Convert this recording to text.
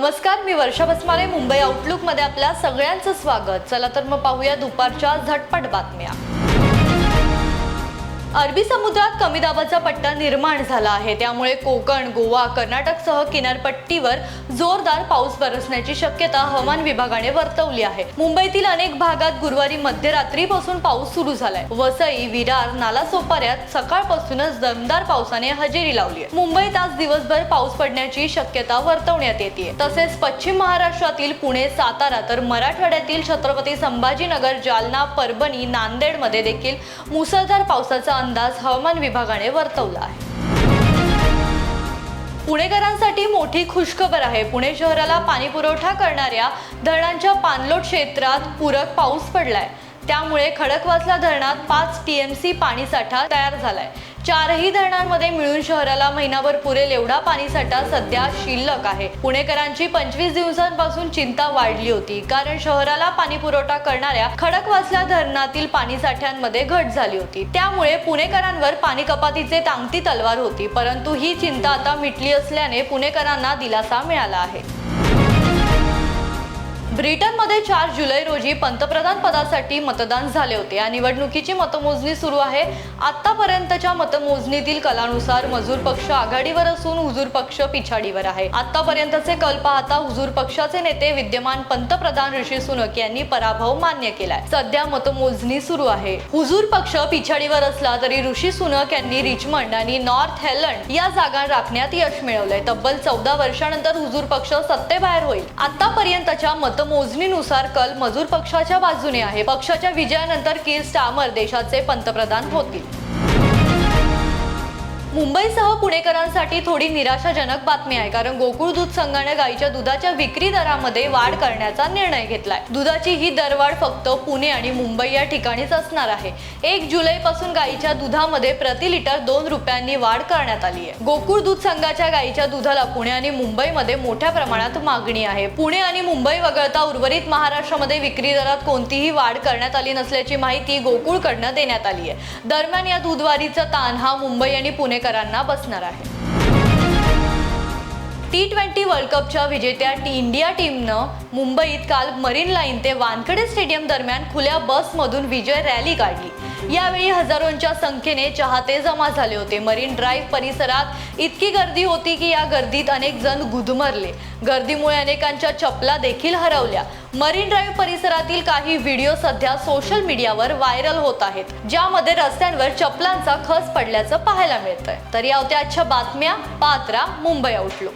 नमस्कार मी वर्षा बसमारे मुंबई आउटलुकमध्ये आपल्या सगळ्यांचं स्वागत. चला तर मग पाहूया दुपारच्या झटपट बातम्या. अरबी समुद्रात कमी दाबाचा पट्टा निर्माण झाला आहे. त्यामुळे कोकण गोवा कर्नाटकसह किनारपट्टीवर जोरदार पाऊस बरसण्याची शक्यता हवामान विभागाने वर्तवली आहे. मुंबईतील अनेक भागात गुरुवारी मध्यरात्रीपासून पाऊस सुरू झालाय. वसई विरार नालासोपाऱ्यात सकाळपासूनच दमदार पावसाने हजेरी लावली आहे मुंबईत आज दिवसभर पाऊस पडण्याची शक्यता वर्तवण्यात येते तसेच पश्चिम महाराष्ट्रातील पुणे सातारा तर मराठवाड्यातील छत्रपती संभाजीनगर जालना परभणी नांदेडमध्ये देखील मुसळधार पावसाचा अंदाज हवामान विभागाने वर्तवला आहे. पुणेकरांसाठी मोठी खुशखबर आहे. पुणे शहराला पाणी पुरवठा करणाऱ्या धरणांच्या पाणलोट क्षेत्रात पूरक पाऊस पडलाय. त्यामुळे खडकवासला धरणात पाच टीएमसी पाणीसाठा तयार झालाय. चारही धरणांमध्ये मिळून शहराला महिनाभर पुरेल एवढा पाणीसाठा सध्या शिल्लक आहे. पुणेकरांची पंचवीस दिवसांपासून चिंता वाढली होती. कारण शहराला पाणी पुरवठा करणाऱ्या खडकवासला धरणातील पाणीसाठ्यांमध्ये घट झाली होती. त्यामुळे पुणेकरांवर पाणी कपातीचे तांगती तलवार होती. परंतु ही चिंता आता मिटली असल्याने पुणेकरांना दिलासा मिळाला आहे. ब्रिटनमध्ये चार जुलै रोजी पंतप्रधान पदासाठी मतदान झाले होते. या निवडणुकीची मतमोजणी सुरू आहे. आतापर्यंतच्या मतमोजणीतील कलानुसार मजूर पक्ष आघाडीवर असून हुजूर पक्ष पिछाडीवर आहे. आतापर्यंतचे कल पाहता हुजूर पक्षाचे नेते विद्यमान पंतप्रधान ऋषी सुनक यांनी पराभव मान्य केलाय. सध्या मतमोजणी सुरू आहे. हुजूर पक्ष पिछाडीवर असला तरी ऋषी सुनक यांनी रिचमंड आणि नॉर्थ हेलंड या जागा राखण्यात यश मिळवलंय. तब्बल चौदा वर्षानंतर हुजूर पक्ष सत्तेबाहेर होईल. आतापर्यंतच्या मोजणीनुसार कल मजूर पक्षाच्या बाजूने आहे. पक्षाच्या विजयानंतर कीर स्टामर देशाचे पंतप्रधान होतील. मुंबईसह पुणेकरांसाठी थोडी निराशाजनक बातमी आहे कारण गोकुळ दूध संघाने गाईच्या दुधाच्या विक्री दरामध्ये वाढ करण्याचा निर्णय घेतलाय. दुधाची ही दरवाढ फक्त पुणे आणि मुंबई या ठिकाणीच असणार आहे. एक जुलै पासून गाईच्या दुधामध्ये प्रति लिटर दोन रुपयांनी वाढ करण्यात आली आहे. गोकुळ दूध संघाच्या गाईच्या दुधाला पुणे आणि मुंबईमध्ये मोठ्या प्रमाणात मागणी आहे. पुणे आणि मुंबई वगळता उर्वरित महाराष्ट्रामध्ये विक्री दरात कोणतीही वाढ करण्यात आली नसल्याची माहिती गोकुळकडनं देण्यात आली आहे. दरम्यान या दूधवारीचा ताण हा मुंबई आणि पुणे पुणेकरांना बसणार आहे. टी ट्वेंटी वर्ल्ड कपच्या विजेत्या टी इंडिया टीमनं मुंबईत काल मरीन लाईन ते वानखडे स्टेडियम दरम्यान खुल्या बसमधून विजय रॅली काढली. यावेळी हजारोंच्या संख्येने चाहते जमा झाले होते. मरीन ड्राईव्ह परिसरात इतकी गर्दी होती की या गर्दीत अनेक जण गुदमरले. गर्दीमुळे अनेकांच्या चपला देखील हरवल्या. मरीन ड्राईव्ह परिसरातील काही व्हिडिओ सध्या सोशल मीडियावर व्हायरल होत आहेत ज्यामध्ये रस्त्यांवर चपलांचा खस पडल्याचं पाहायला मिळतंय. तर या होत्या आजच्या बातम्या. पात्रा मुंबई आउटलुक